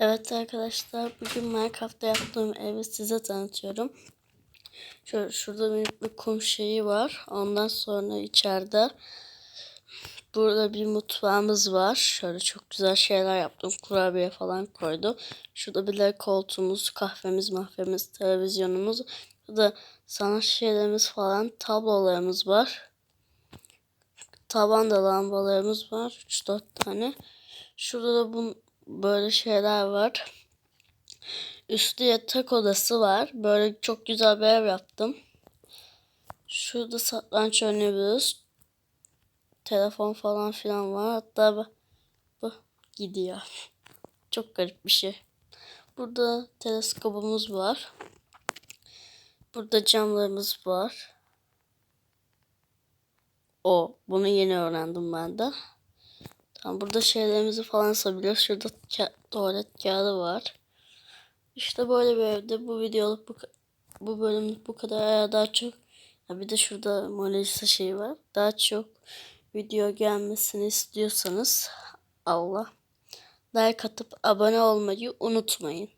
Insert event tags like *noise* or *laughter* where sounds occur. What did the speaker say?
Evet arkadaşlar bugün Minecraft'ta yaptığım evi size tanıtıyorum. Şöyle, şurada minik bir kum şeyi var. Ondan sonra içeride burada bir mutfağımız var. Şöyle çok güzel şeyler yaptım. Kurabiye falan koydum. Şurada bir de koltuğumuz, kahvemiz, mahvemiz, televizyonumuz. Burada sanat şeylerimiz falan, tablolarımız var. Tavanda lambalarımız var. 3-4 tane. Şurada da bu böyle şeyler var. Üstü yatak odası var. Böyle çok güzel bir ev yaptım. Şurada satranç oynayabiliriz. Telefon falan filan var. Hatta bu, bu gidiyor. *laughs* Çok garip bir şey. Burada teleskopumuz var. Burada camlarımız var. O, bunu yeni öğrendim ben de. Tamam, burada şeylerimizi falan asabiliyoruz. Şurada ka- tuvalet kağıdı var. İşte böyle bir evde bu videoluk bu, bu bölümlük bu kadar. Daha çok ya bir de şurada Mona Lisa şeyi var. Daha çok video gelmesini istiyorsanız Allah like atıp abone olmayı unutmayın.